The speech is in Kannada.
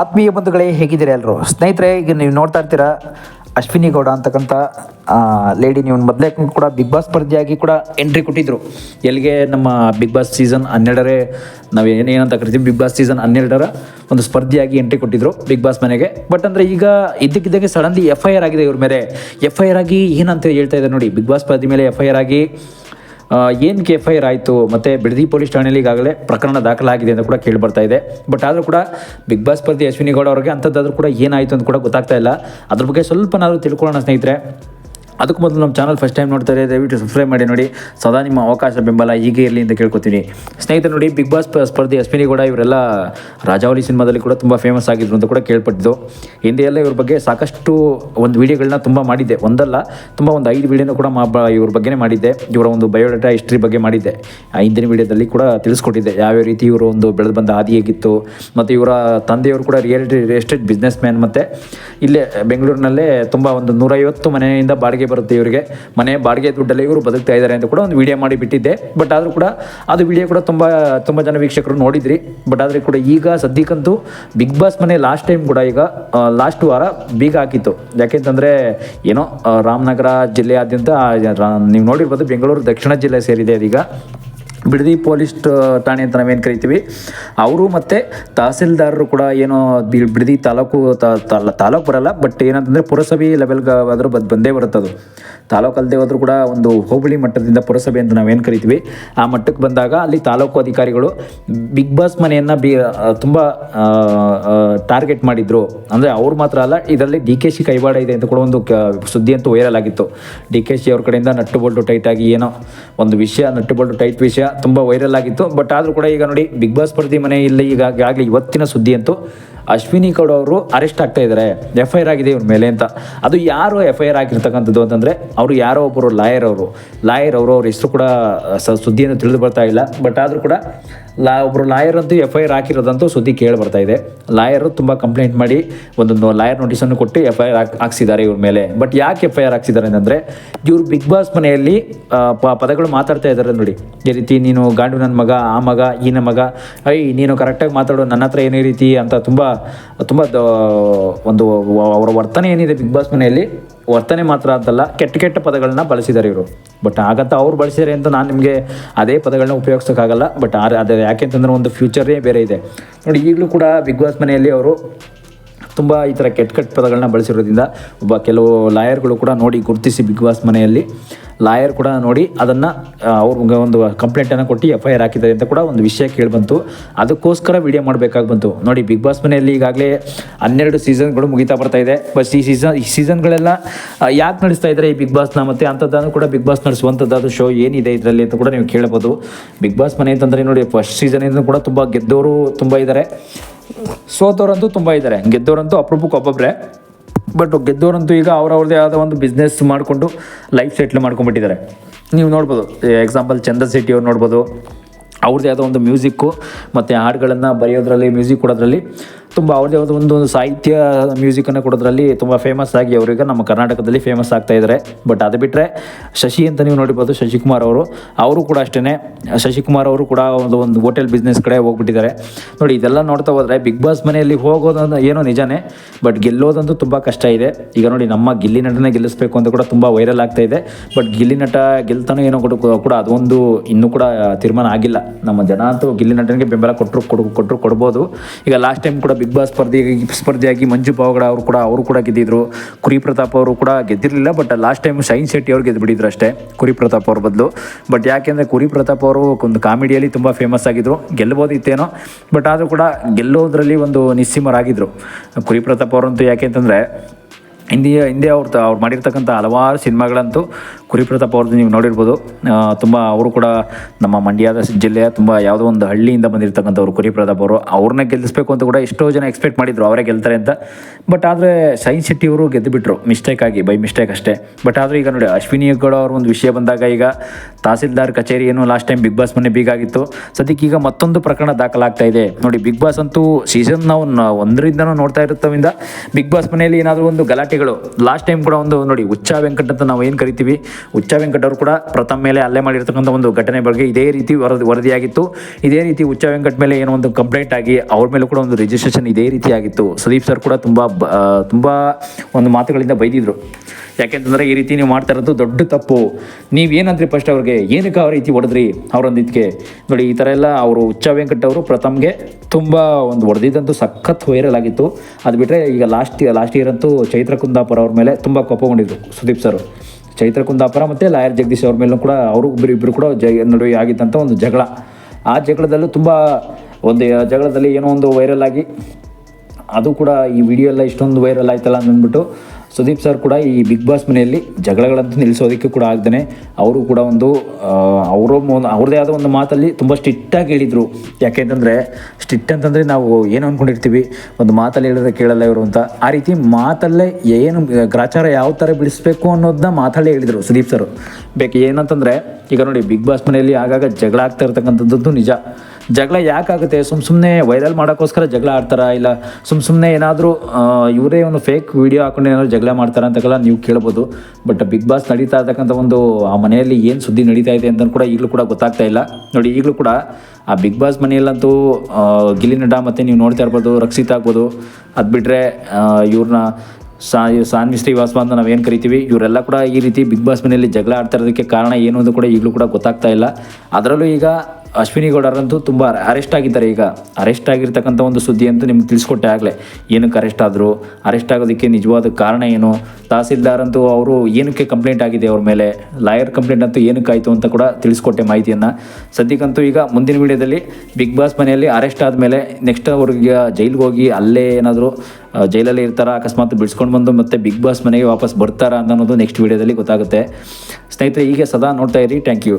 ಆತ್ಮೀಯ ಬಂಧುಗಳೇ, ಹೇಗಿದ್ದೀರಾ ಎಲ್ಲರೂ? ಸ್ನೇಹಿತರೆ, ಈಗ ನೀವು ನೋಡ್ತಾ ಇರ್ತೀರಾ ಅಶ್ವಿನಿ ಗೌಡ ಅಂತಕ್ಕಂಥ ಲೇಡಿ ನೀವು ಮೊದಲೇ ಕೂಡ ಬಿಗ್ ಬಾಸ್ ಸ್ಪರ್ಧೆಯಾಗಿ ಕೂಡ ಎಂಟ್ರಿ ಕೊಟ್ಟಿದ್ರು. ಎಲ್ಲಿಗೆ? ನಮ್ಮ ಬಿಗ್ ಬಾಸ್ ಸೀಸನ್ ಹನ್ನೆರಡರೇ, ನಾವು ಏನೇನಂತ ಕರಿತೀವಿ? ಬಿಗ್ ಬಾಸ್ ಸೀಸನ್ ಹನ್ನೆರಡರ ಒಂದು ಸ್ಪರ್ಧೆಯಾಗಿ ಎಂಟ್ರಿ ಕೊಟ್ಟಿದ್ರು ಬಿಗ್ ಬಾಸ್ ಮನೆಗೆ. ಬಟ್ ಅಂದರೆ ಈಗ ಇದ್ದಕ್ಕಿದ್ದಾಗೆ ಸಡನ್ಲಿ ಎಫ್ ಐ ಆರ್ ಆಗಿದೆ ಇವ್ರ ಮೇಲೆ. ಎಫ್ ಐ ಆರ್ ಆಗಿ ಏನಂತ ಹೇಳ್ತಾ ಇದ್ದಾರೆ ನೋಡಿ, ಬಿಗ್ ಬಾಸ್ ಸ್ಪರ್ಧೆ ಮೇಲೆ ಎಫ್ ಐ ಆರ್ ಆಗಿ ಏನಕ್ಕೆ ಎಫ್ ಐ ಆರ್ ಆಯಿತು ಮತ್ತು ಬಿಡದಿ ಪೊಲೀಸ್ ಠಾಣೆಯಲ್ಲಿ ಈಗಾಗಲೇ ಪ್ರಕರಣ ದಾಖಲಾಗಿದೆ ಅಂತ ಕೂಡ ಕೇಳಿ ಬರ್ತಾ ಇದೆ. ಬಟ್ ಆದರೂ ಕೂಡ ಬಿಗ್ ಬಾಸ್ ಸ್ಪರ್ಧಿ ಅಶ್ವಿನಿ ಗೌಡ ಅವರಿಗೆ ಅಂಥದ್ದಾದ್ರೂ ಕೂಡ ಏನಾಯಿತು ಅಂತ ಕೂಡ ಗೊತ್ತಾಗ್ತಾ ಇಲ್ಲ. ಅದ್ರ ಬಗ್ಗೆ ಸ್ವಲ್ಪನಾದರೂ ತಿಳ್ಕೊಳ್ಳೋಣ ಸ್ನೇಹಿತರೆ. ಅದಕ್ಕೆ ಮೊದಲು ನಮ್ಮ ಚಾನಲ್ ಫಸ್ಟ್ ಟೈಮ್ ನೋಡ್ತಾರೆ ದಯವಿಟ್ಟು ಸಬ್ಸ್ಕ್ರೈಬ್ ಮಾಡಿ ನೋಡಿ. ಸದಾ ನಿಮ್ಮ ಅವಕಾಶ, ಬೆಂಬಲ ಹೀಗೆ ಇರಲಿ ಅಂತ ಕೇಳ್ಕೊತೀನಿ. ಸ್ನೇಹಿತರು ನೋಡಿ ಬಿಗ್ ಬಾಸ್ ಸ್ಪರ್ಧೆ ಅಶ್ವಿನಿ ಕೂಡ ಇವರೆಲ್ಲ ರಾಜಾವಳಿ ಸಿನಿಮಾದಲ್ಲಿ ಕೂಡ ತುಂಬ ಫೇಮಸ್ ಆಗಿದ್ರು ಅಂತ ಕೂಡ ಕೇಳ್ಪಟ್ಟಿದ್ದು. ಹಿಂದೆ ಎಲ್ಲ ಇವ್ರ ಬಗ್ಗೆ ಸಾಕಷ್ಟು ಒಂದು ವೀಡಿಯೋಗಳನ್ನ ತುಂಬ ಮಾಡಿದ್ದೆ. ಒಂದಲ್ಲ, ತುಂಬ ಒಂದು ಐದು ವಿಡಿಯೋನ ಕೂಡ ಮಾ ಇವ್ರ ಬಗ್ಗೆನೇ ಮಾಡಿದ್ದೆ. ಇವರ ಒಂದು ಬಯೋಡಾಟಾ ಹಿಸ್ಟ್ರಿ ಬಗ್ಗೆ ಮಾಡಿದ್ದೆ. ಹಿಂದಿನ ವಿಡಿಯೋದಲ್ಲಿ ಕೂಡ ತಿಳಿಸ್ಕೊಟ್ಟಿದ್ದೆ. ಯಾವ್ಯಾವ ರೀತಿ ಇವರು ಒಂದು ಬೆಳೆದು ಬಂದ ಹಾದಿ ಹೇಗಿತ್ತು, ಮತ್ತು ಇವರ ತಂದೆಯವರು ಕೂಡ ರಿಯಲ್ ಎಸ್ಟೇಟ್ ಬಿಸ್ನೆಸ್ ಮ್ಯಾನ್ ಮತ್ತು ಇಲ್ಲೇ ಬೆಂಗಳೂರಿನಲ್ಲೇ ತುಂಬ ಒಂದು ನೂರೈವತ್ತು ಮನೆಯಿಂದ ಬಾಡಿಗೆ ಬರುತ್ತೆ ಇವರಿಗೆ. ಮನೆ ಬಾಡಿಗೆ ದುಡ್ಡಲ್ಲಿ ಇವರು ಬದುಕ್ತಾ ಇದ್ದಾರೆ ಅಂತ ಕೂಡ ಒಂದು ವಿಡಿಯೋ ಮಾಡಿ ಬಿಟ್ಟಿದ್ದೆ. ಬಟ್ ಆದರೂ ಕೂಡ ಅದು ವಿಡಿಯೋ ಕೂಡ ತುಂಬ ತುಂಬ ಜನ ವೀಕ್ಷಕರು ನೋಡಿದ್ರಿ. ಬಟ್ ಆದರೆ ಕೂಡ ಈಗ ಸದ್ಯಕ್ಕಂತೂ ಬಿಗ್ ಬಾಸ್ ಮನೆ ಲಾಸ್ಟ್ ಟೈಮ್ ಕೂಡ ಈಗ ಲಾಸ್ಟ್ ವಾರ ಬೀಗ ಹಾಕಿತ್ತು ಯಾಕೆಂತಂದರೆ ಏನೋ ರಾಮನಗರ ಜಿಲ್ಲೆಯಾದ್ಯಂತ ನೀವು ನೋಡಿರ್ಬೋದು, ಬೆಂಗಳೂರು ದಕ್ಷಿಣ ಜಿಲ್ಲೆ ಸೇರಿದೆ ಅದೀಗ ಬಿಡದಿ ಪೊಲೀಸ್ ಠಾಣೆ ಅಂತ ನಾವೇನು ಕರಿತೀವಿ. ಅವರು ಮತ್ತು ತಹಸೀಲ್ದಾರರು ಕೂಡ ಏನೋ ಬಿಡದಿ ತಾಲೂಕು ತಾಲೂಕು ಬರಲ್ಲ, ಬಟ್ ಏನಂತಂದರೆ ಪುರಸಭೆ ಲೆವೆಲ್ಗೆ ಆದರೂ ಬದ್, ಬಂದೇ ಬರುತ್ತೆ ಅದು. ತಾಲೂಕು ಅಲ್ಲದೆ ಹೋದರೂ ಕೂಡ ಒಂದು ಹೋಬಳಿ ಮಟ್ಟದಿಂದ ಪುರಸಭೆ ಅಂತ ನಾವೇನು ಕರಿತೀವಿ. ಆ ಮಟ್ಟಕ್ಕೆ ಬಂದಾಗ ಅಲ್ಲಿ ತಾಲೂಕು ಅಧಿಕಾರಿಗಳು ಬಿಗ್ ಬಾಸ್ ಮನೆಯನ್ನು ಬಿ ತುಂಬ ಟಾರ್ಗೆಟ್ ಮಾಡಿದ್ರು. ಅಂದರೆ ಅವ್ರು ಮಾತ್ರ ಅಲ್ಲ, ಇದರಲ್ಲಿ ಡಿ ಕೆ ಶಿ ಕೈವಾಡ ಇದೆ ಅಂತ ಕೂಡ ಒಂದು ಸುದ್ದಿ ಅಂತೂ ವೈರಲ್ ಆಗಿತ್ತು. ಡಿ ಕೆ ಶಿ ಅವ್ರ ಕಡೆಯಿಂದ ನಟ್ಟು ಬೋಲ್ಟು ಟೈಟ್ ಆಗಿ ಏನೋ ಒಂದು ವಿಷಯ, ನಟ್ಟು ಬೋಲ್ಟು ಟೈಟ್ ವಿಷಯ ತುಂಬ ವೈರಲ್ ಆಗಿತ್ತು. ಬಟ್ ಆದರೂ ಕೂಡ ಈಗ ನೋಡಿ ಬಿಗ್ ಬಾಸ್ ಸ್ಪರ್ಧಿ ಮನೆ ಇಲ್ಲಿ ಈಗ ಆಗಲಿ ಇವತ್ತಿನ ಸುದ್ದಿ ಅಂತೂ ಅಶ್ವಿನಿ ಗೌಡ ಅವರು ಅರೆಸ್ಟ್ ಆಗ್ತಾ ಇದ್ದಾರೆ ಎಫ್ ಐ ಆರ್ ಆಗಿದೆ ಇವ್ರ ಮೇಲೆ ಅಂತ. ಅದು ಯಾರು ಎಫ್ ಐ ಆರ್ ಆಗಿರ್ತಕ್ಕಂಥದ್ದು ಅಂತಂದರೆ ಅವರು ಯಾರೋ ಒಬ್ಬರು ಲಾಯರ್ ಅವರು. ಲಾಯರ್ ಅವರು ಅವ್ರ ಹೆಸರು ಕೂಡ ಸುದ್ದಿಯನ್ನು ತಿಳಿದು ಬರ್ತಾ ಇಲ್ಲ. ಬಟ್ ಆದರೂ ಕೂಡ ಲಾ ಒಬ್ಬರು ಲಾಯರ್ ಅಂತೂ ಎಫ್ ಐ ಆರ್ ಹಾಕಿರೋದಂತೂ ಸುದ್ದಿ ಕೇಳಿ ಬರ್ತಾ ಇದೆ. ಲಾಯರು ತುಂಬ ಕಂಪ್ಲೇಂಟ್ ಮಾಡಿ ಒಂದು ಲಾಯರ್ ನೋಟಿಸನ್ನು ಕೊಟ್ಟು ಎಫ್ ಐ ಆರ್ ಹಾಕ್ಸಿದ್ದಾರೆ ಇವ್ರ ಮೇಲೆ. ಬಟ್ ಯಾಕೆ ಎಫ್ ಐ ಆರ್ ಹಾಕ್ಸಿದ್ದಾರೆ ಅಂತಂದರೆ ಇವ್ರು ಬಿಗ್ ಬಾಸ್ ಮನೆಯಲ್ಲಿ ಪದಗಳು ಮಾತಾಡ್ತಾ ಇದ್ದಾರೆ ನೋಡಿ. ಈ ರೀತಿ ನೀನು ಗಾಂಡು ನನ್ನ ಮಗ, ಆ ಮಗ, ಈನ ಮಗ, ಐ, ನೀನು ಕರೆಕ್ಟಾಗಿ ಮಾತಾಡು, ನನ್ನ ಹತ್ರ ಏನೇ ರೀತಿ ಅಂತ ತುಂಬ ತುಂಬ ಒಂದು ಅವರ ವರ್ತನೆ ಏನಿದೆ ಬಿಗ್ ಬಾಸ್ ಮನೆಯಲ್ಲಿ, ವರ್ತನೆ ಮಾತ್ರ ಅಂತಲ್ಲ, ಕೆಟ್ಟ ಕೆಟ್ಟ ಪದಗಳನ್ನ ಬಳಸಿದ್ದಾರೆ ಇವರು. ಬಟ್ ಆಗತ್ತ ಅವ್ರು ಬಳಸಿದ್ದಾರೆ ಅಂತ ನಾನು ನಿಮಗೆ ಅದೇ ಪದಗಳನ್ನ ಉಪಯೋಗಿಸೋಕ್ಕಾಗಲ್ಲ ಬಟ್ ಅದು ಯಾಕೆಂತಂದ್ರೆ ಒಂದು ಫ್ಯೂಚರೇ ಬೇರೆ ಇದೆ. ನೋಡಿ ಈಗಲೂ ಕೂಡ ಬಿಗ್ ಬಾಸ್ ಮನೆಯಲ್ಲಿ ಅವರು ತುಂಬ ಈ ಥರ ಕೆಟ್ಟ ಕೆಟ್ಟ ಪದಗಳನ್ನ ಬಳಸಿರೋದ್ರಿಂದ ಒಬ್ಬ ಕೆಲವು ಲಾಯರ್ಗಳು ಕೂಡ ನೋಡಿ ಗುರುತಿಸಿ ಬಿಗ್ ಬಾಸ್ ಮನೆಯಲ್ಲಿ. ಲಾಯರ್ ಕೂಡ ನೋಡಿ ಅದನ್ನು ಅವ್ರಿಗೆ ಒಂದು ಕಂಪ್ಲೇಂಟನ್ನು ಕೊಟ್ಟು ಎಫ್ ಐ ಆರ್ ಹಾಕಿದ್ದಾರೆ ಅಂತ ಕೂಡ ಒಂದು ವಿಷಯ ಕೇಳಿಬಂತು ಅದಕ್ಕೋಸ್ಕರ ವಿಡಿಯೋ ಮಾಡಬೇಕಾಗಿ ಬಂತು. ನೋಡಿ ಬಿಗ್ ಬಾಸ್ ಮನೆಯಲ್ಲಿ ಈಗಾಗಲೇ ಹನ್ನೆರಡು ಸೀಸನ್ಗಳು ಮುಗಿತಾ ಬರ್ತಾ ಇದೆ. ಬಸ್ ಈ ಸೀಸನ್, ಈ ಸೀಸನ್ಗಳೆಲ್ಲ ಯಾಕೆ ನಡೆಸ್ತಾ ಇದ್ದಾರೆ ಈ ಬಿಗ್ ಬಾಸ್ನ ಮತ್ತು ಅಂಥದ್ದನ್ನು ಕೂಡ ಬಿಗ್ ಬಾಸ್ ನಡೆಸುವಂಥದ್ದು ಶೋ ಏನಿದೆ ಇದರಲ್ಲಿ ಅಂತ ಕೂಡ ನೀವು ಕೇಳ್ಬೋದು ಬಿಗ್ ಬಾಸ್ ಮನೆ ಅಂತಂದರೆ ನೋಡಿ ಫಸ್ಟ್ ಸೀಸನಿಂದ ಕೂಡ ತುಂಬ ಗೆದ್ದವರು ತುಂಬ ಇದ್ದಾರೆ ಸೋತವರಂತೂ ತುಂಬ ಇದ್ದಾರೆ ಗೆದ್ದವರಂತೂ ಅಪರೂಪಕ್ಕೆ ಒಬ್ಬೊಬ್ಬರೇ ಬಟ್ ಗೆದ್ದವರಂತೂ ಈಗ ಅವ್ರವ್ರದ್ದೇ ಆದ ಒಂದು ಬಿಸ್ನೆಸ್ ಮಾಡಿಕೊಂಡು ಲೈಫ್ ಸೆಟ್ಲ್ ಮಾಡ್ಕೊಂಡ್ಬಿಟ್ಟಿದ್ದಾರೆ. ನೀವು ನೋಡ್ಬೋದು ಎಕ್ಸಾಂಪಲ್ ಚಂದನ್ ಶೆಟ್ಟಿ ಅವ್ರು ನೋಡ್ಬೋದು. ಅವ್ರದ್ದೇ ಆದ ಒಂದು ಮ್ಯೂಸಿಕ್ಕು ಮತ್ತು ಹಾಡುಗಳನ್ನು ಬರೆಯೋದ್ರಲ್ಲಿ ಮ್ಯೂಸಿಕ್ ಕೊಡೋದ್ರಲ್ಲಿ ತುಂಬ ಅವ್ರದ್ದೇ ಒಂದು ಒಂದು ಸಾಹಿತ್ಯ ಮ್ಯೂಸಿಕನ್ನು ಕೊಡೋದ್ರಲ್ಲಿ ತುಂಬ ಫೇಮಸ್ ಆಗಿ ಅವರೀಗ ನಮ್ಮ ಕರ್ನಾಟಕದಲ್ಲಿ ಫೇಮಸ್ ಆಗ್ತಾ ಇದ್ದಾರೆ ಬಟ್ ಅದು ಬಿಟ್ಟರೆ ಶಶಿ ಅಂತ ನೀವು ನೋಡಿರ್ಬೋದು, ಶಶಿಕುಮಾರ್ ಅವರು. ಅವರು ಕೂಡ ಅಷ್ಟೇ ಶಶಿಕುಮಾರ್ ಅವರು ಕೂಡ ಒಂದು ಒಂದು ಹೋಟೆಲ್ ಬಿಸ್ನೆಸ್ ಕಡೆ ಹೋಗ್ಬಿಟ್ಟಿದ್ದಾರೆ. ನೋಡಿ, ಇದೆಲ್ಲ ನೋಡ್ತಾ ಹೋದರೆ ಬಿಗ್ ಬಾಸ್ ಮನೆಯಲ್ಲಿ ಹೋಗೋದಂದ್ರೆ ಏನೋ ನಿಜಾನೇ ಬಟ್ ಗೆಲ್ಲೋದಂತೂ ತುಂಬ ಕಷ್ಟ ಇದೆ. ಈಗ ನೋಡಿ, ನಮ್ಮ ಗಿಲ್ಲಿ ನಟನೇ ಗೆಲ್ಲಿಸ್ಬೇಕು ಅಂತ ಕೂಡ ತುಂಬ ವೈರಲ್ ಆಗ್ತಾ ಇದೆ. ಬಟ್ ಗಿಲ್ಲಿ ನಟ ಗೆಲ್ತಾನೋ ಏನೋ ಕೂಡ ಕೂಡ ಅದೊಂದು ಇನ್ನೂ ಕೂಡ ತೀರ್ಮಾನ ಆಗಿಲ್ಲ. ನಮ್ಮ ಜನ ಅಂತೂ ಗಿಲ್ಲಿ ನಟನಿಗೆ ಬೆಂಬಲ ಕೊಟ್ಟರು ಕೊಡು ಕೊಟ್ಟರು ಕೊಡ್ಬೋದು. ಈಗ ಲಾಸ್ಟ್ ಟೈಮ್ ಕೂಡ ಬಿಗ್ ಬಾಸ್ ಸ್ಪರ್ಧೆ ಸ್ಪರ್ಧೆಯಾಗಿ ಮಂಜು ಪಾವಗಡ ಅವರು ಕೂಡ ಅವರು ಕೂಡ ಗೆದ್ದಿದ್ರು. ಕುರಿ ಪ್ರತಾಪ್ ಅವರು ಕೂಡ ಗೆದ್ದಿರಲಿಲ್ಲ but last time Shine Shetty ಅವ್ರು ಗೆದ್ದು ಬಿಟ್ಟಿದ್ರು ಅಷ್ಟೇ, ಕುರಿ ಪ್ರತಾಪ್ ಅವ್ರ ಬದಲು. ಬಟ್ ಯಾಕೆಂದರೆ ಕುರಿ ಪ್ರತಾಪ್ ಅವರು ಒಂದು ಕಾಮಿಡಿಯಲ್ಲಿ ತುಂಬ ಫೇಮಸ್ ಆಗಿದ್ರು, ಗೆಲ್ಬೋದಿತ್ತೇನೋ ಬಟ್ ಆದರೂ ಕೂಡ ಗೆಲ್ಲೋದ್ರಲ್ಲಿ ಒಂದು ನಿಸ್ಸೀಮರಾಗಿದ್ದರು ಕುರಿ ಪ್ರತಾಪ್ ಅವರಂತೂ ಯಾಕೆ ಅಂತಂದರೆ, ಹಿಂದಿಯ, ಹಿಂದೆ ಅವ್ರು ಅವ್ರು ಮಾಡಿರ್ತಕ್ಕಂಥ ಹಲವಾರು ಸಿನಿಮಾಗಳಂತೂ ಕುರಿ ಪ್ರತಾಪ್ ಅವ್ರದ್ದು ನೀವು ನೋಡಿರ್ಬೋದು. ತುಂಬ ಅವರು ಕೂಡ ನಮ್ಮ ಮಂಡ್ಯದ ಜಿಲ್ಲೆಯ ತುಂಬ ಯಾವುದೋ ಒಂದು ಹಳ್ಳಿಯಿಂದ ಬಂದಿರತಕ್ಕಂಥವ್ರು ಕುರಿ ಪ್ರತಾಪ್ ಅವರು. ಅವ್ರನ್ನ ಗೆಲ್ಲಿಸ್ಬೇಕು ಅಂತ ಕೂಡ ಎಷ್ಟೋ ಜನ ಎಕ್ಸ್ಪೆಕ್ಟ್ ಮಾಡಿದ್ರು, ಅವರೇ ಗೆಲ್ತಾರೆ ಅಂತ. ಬಟ್ ಆದರೆ ಸೈನ್ಸ್ ಶೆಟ್ಟಿ ಅವರು ಗೆದ್ದುಬಿಟ್ರು ಮಿಸ್ಟೇಕ್ ಆಗಿ ಬೈ ಮಿಸ್ಟೇಕ್ ಅಷ್ಟೇ. ಬಟ್ ಆದರೂ ಈಗ ನೋಡಿ, ಅಶ್ವಿನಿ ಗೌಡ ಅವ್ರ ಒಂದು ವಿಷಯ ಬಂದಾಗ ಈಗ ತಹಸೀಲ್ದಾರ್ ಕಚೇರಿ ಏನು ಲಾಸ್ಟ್ ಟೈಮ್ ಬಿಗ್ ಬಾಸ್ ಮನೆ ಬೀಗಾಗಿತ್ತು ಸದ್ಯಕ್ಕೆ ಈಗ ಮತ್ತೊಂದು ಪ್ರಕರಣ ದಾಖಲಾಗ್ತಾ ಇದೆ. ನೋಡಿ ಬಿಗ್ ಬಾಸ್ ಅಂತೂ ಸೀಸನ್ ನಾವು ಒಂದರಿಂದನೂ ನೋಡ್ತಾ ಇರುತ್ತವಿಂದ ಬಿಗ್ ಬಾಸ್ ಮನೆಯಲ್ಲಿ ಏನಾದರೂ ಒಂದು ಗಲಾಟೆಗಳು ಲಾಸ್ಟ್ ಟೈಮ್ ಕೂಡ ಒಂದು ನೋಡಿ, ಹುಚ್ಚ ವೆಂಕಟ್ ಅಂತ ನಾವು ಏನು ಕರಿತೀವಿ ಉಚ್ಚ ವೆಂಕಟ್ ಅವರು ಕೂಡ ಪ್ರಥಮ್ ಮೇಲೆ ಹಲ್ಲೆ ಮಾಡಿರ್ತಕ್ಕಂಥ ಒಂದು ಘಟನೆ ಬಗ್ಗೆ ಇದೇ ರೀತಿ ವರದಿ, ವರದಿಯಾಗಿತ್ತು. ಇದೇ ರೀತಿ ಹುಚ್ಚ ವೆಂಕಟ್ ಮೇಲೆ ಏನೋ ಒಂದು ಕಂಪ್ಲೇಂಟ್ ಆಗಿ ಅವ್ರ ಮೇಲೂ ಕೂಡ ಒಂದು ರಿಜಿಸ್ಟ್ರೇಷನ್ ಇದೇ ರೀತಿ ಆಗಿತ್ತು ಸುದೀಪ್ ಸರ್ ಕೂಡ ತುಂಬ ತುಂಬ ಒಂದು ಮಾತುಗಳಿಂದ ಬೈದಿದ್ರು. ಯಾಕೆಂತಂದರೆ ಈ ರೀತಿ ನೀವು ಮಾಡ್ತಾ ಇರೋದು ದೊಡ್ಡ ತಪ್ಪು. ನೀವೇನಂದ್ರಿ ಫಸ್ಟ್ ಅವ್ರಿಗೆ? ಏನಕ್ಕೆ ಆ ರೀತಿ ಹೊಡೆದ್ರಿ ಅವ್ರೊಂದಿದ್ಕೆ? ನೋಡಿ, ಈ ಥರ ಎಲ್ಲ ಅವರು ಹುಚ್ಚ ವೆಂಕಟ್ ಅವರು ಪ್ರಥಮ್ಗೆ ತುಂಬ ಒಂದು ಹೊಡೆದಿದ್ದಂತೂ ಸಖತ್ ವೈರಲ್ ಆಗಿತ್ತು. ಅದು ಬಿಟ್ಟರೆ ಈಗ ಲಾಸ್ಟ್ ಲಾಸ್ಟ್ ಇಯರ್ ಅಂತೂ ಚೈತ್ರ ಕುಂದಾಪುರ ಅವ್ರ ಮೇಲೆ ತುಂಬ ಕೋಪಗೊಂಡಿದ್ರು ಸುದೀಪ್ ಸರ್ ಚೈತ್ರ ಕುಂದಾಪುರ ಮತ್ತು ಲಾಯರ್ ಜಗದೀಶ್ ಅವ್ರ ಮೇಲೂ ಕೂಡ ಅವರು ಇಬ್ಬರು ಇಬ್ಬರು ಕೂಡ ಜ ನಡುವೆ ಆಗಿದ್ದಂಥ ಒಂದು ಜಗಳ. ಆ ಜಗಳದಲ್ಲೂ ತುಂಬ ಒಂದು ಜಗಳದಲ್ಲಿ ಏನೋ ಒಂದು ವೈರಲ್ ಆಗಿ, ಅದು ಕೂಡ ಈ ವಿಡಿಯೋ ಎಲ್ಲ ಇಷ್ಟೊಂದು ವೈರಲ್ ಆಯ್ತಲ್ಲ ಅಂದ್ಬಿಟ್ಟು ಸುದೀಪ್ ಸರ್ ಕೂಡ ಈ ಬಿಗ್ ಬಾಸ್ ಮನೆಯಲ್ಲಿ ಜಗಳಗಳಂತೂ ನಿಲ್ಲಿಸೋದಕ್ಕೆ ಕೂಡ ಆಗ್ದೇ ಅವರು ಕೂಡ ಒಂದು ಅವರ ಅವ್ರದ್ದೇ ಆದ ಒಂದು ಮಾತಲ್ಲಿ ತುಂಬ ಸ್ಟಿಟ್ಟಾಗಿ ಹೇಳಿದರು. ಯಾಕೆಂತಂದರೆ ಸ್ಟ್ರಿಕ್ಟ್ ಅಂತಂದರೆ ನಾವು ಏನು ಅಂದ್ಕೊಂಡಿರ್ತೀವಿ ಒಂದು ಮಾತಲ್ಲಿ ಹೇಳಿದ್ರೆ ಕೇಳಲ್ಲ ಇವರು ಅಂತ. ಆ ರೀತಿ ಮಾತಲ್ಲೇ ಏನು ಗ್ರಾಚಾರ ಯಾವ ಥರ ಬಿಡಿಸ್ಬೇಕು ಅನ್ನೋದನ್ನ ಮಾತಲ್ಲೇ ಹೇಳಿದರು ಸುದೀಪ್ ಸರ್. ಬೇಕು ಏನಂತಂದರೆ, ಈಗ ನೋಡಿ ಬಿಗ್ ಬಾಸ್ ಮನೆಯಲ್ಲಿ ಆಗಾಗ ಜಗಳ ಆಗ್ತಾ ಇರ್ತಕ್ಕಂಥದ್ದು ನಿಜ. ಜಗಳ ಯಾಕಾಗುತ್ತೆ ಸುಮ್ಮ ಸುಮ್ಮನೆ ವೈರಲ್ ಮಾಡೋಕ್ಕೋಸ್ಕರ ಜಗಳ ಆಡ್ತಾರ? ಇಲ್ಲ ಸುಮ್ಮ ಸುಮ್ಮನೆ ಏನಾದರೂ ಇವರೇ ಒಂದು ಫೇಕ್ ವಿಡಿಯೋ ಹಾಕೊಂಡು ಏನಾದರೂ ಜಗಳ ಮಾಡ್ತಾರ ಅಂತೆಲ್ಲ ನೀವು ಕೇಳ್ಬೋದು. ಬಟ್ ಬಿಗ್ ಬಾಸ್ ನಡೀತಾ ಇರ್ತಕ್ಕಂಥ ಒಂದು, ಆ ಮನೆಯಲ್ಲಿ ಏನು ಸುದ್ದಿ ನಡೀತಾ ಇದೆ ಅಂತ ಕೂಡ ಈಗಲೂ ಕೂಡ ಗೊತ್ತಾಗ್ತಾ ಇಲ್ಲ. ನೋಡಿ, ಈಗಲೂ ಕೂಡ ಆ ಬಿಗ್ ಬಾಸ್ ಮನೆಯಲ್ಲಂತೂ ಗಿಲಿ ನಟ ಮತ್ತು ನೀವು ನೋಡ್ತಾ ಇರ್ಬೋದು, ರಕ್ಷಿತ್ ಆಗ್ಬೋದು. ಅದು ಬಿಟ್ಟರೆ ಇವ್ರನ್ನ ಸಾ, ಸಾನ್ವಿ ಶ್ರೀವಾಸ್ವ ಅಂತ ನಾವೇನು ಕರಿತೀವಿ, ಇವರೆಲ್ಲ ಕೂಡ ಈ ರೀತಿ ಬಿಗ್ ಬಾಸ್ ಮನೆಯಲ್ಲಿ ಜಗಳ ಆಡ್ತಾ ಇರೋದಕ್ಕೆ ಕಾರಣ ಏನು ಅಂತ ಕೂಡ ಈಗಲೂ ಕೂಡ ಗೊತ್ತಾಗ್ತಾ ಇಲ್ಲ. ಅದರಲ್ಲೂ ಈಗ ಅಶ್ವಿನಿ ಗೌಡರಂತೂ ತುಂಬ ಅರೆಸ್ಟ್ ಆಗಿದ್ದಾರೆ ಈಗ. ಅರೆಸ್ಟ್ ಆಗಿರ್ತಕ್ಕಂಥ ಒಂದು ಸುದ್ದಿ ಅಂತೂ ನಿಮ್ಗೆ ತಿಳಿಸ್ಕೊಟ್ಟೆ ಆಗಲೇ. ಏನಕ್ಕೆ ಅರೆಸ್ಟ್ ಆದರು? ಅರೆಸ್ಟ್ ಆಗೋದಕ್ಕೆ ನಿಜವಾದ ಕಾರಣ ಏನು? ತಹಸೀಲ್ದಾರ್ ಅಂತೂ ಅವರು ಏನಕ್ಕೆ ಕಂಪ್ಲೇಂಟ್ ಆಗಿದೆ ಅವ್ರ ಮೇಲೆ? ಲಾಯರ್ ಕಂಪ್ಲೇಂಟ್ ಅಂತೂ ಏನಕ್ಕೆ ಆಯಿತು ಅಂತ ಕೂಡ ತಿಳಿಸ್ಕೊಟ್ಟೆ ಮಾಹಿತಿಯನ್ನು. ಸದ್ಯಕ್ಕಂತೂ ಈಗ ಮುಂದಿನ ವಿಡಿಯೋದಲ್ಲಿ ಬಿಗ್ ಬಾಸ್ ಮನೆಯಲ್ಲಿ ಅರೆಸ್ಟ್ ಆದಮೇಲೆ ನೆಕ್ಸ್ಟ್ ಅವ್ರಿಗೆ ಜೈಲಿಗೆ ಹೋಗಿ ಅಲ್ಲೇ ಏನಾದರೂ ಜೈಲಲ್ಲಿ ಇರ್ತಾರ? ಅಕಸ್ಮಾತ್ ಬಿಡಿಸ್ಕೊಂಡು ಬಂದು ಮತ್ತೆ ಬಿಗ್ ಬಾಸ್ ಮನೆಗೆ ವಾಪಸ್ ಬರ್ತಾರಾ ಅನ್ನೋದು ನೆಕ್ಸ್ಟ್ ವಿಡಿಯೋದಲ್ಲಿ ಗೊತ್ತಾಗುತ್ತೆ. ಸ್ನೇಹಿತರೆ, ಹೀಗೆ ಸದಾ ನೋಡ್ತಾ ಇರಿ. Thank you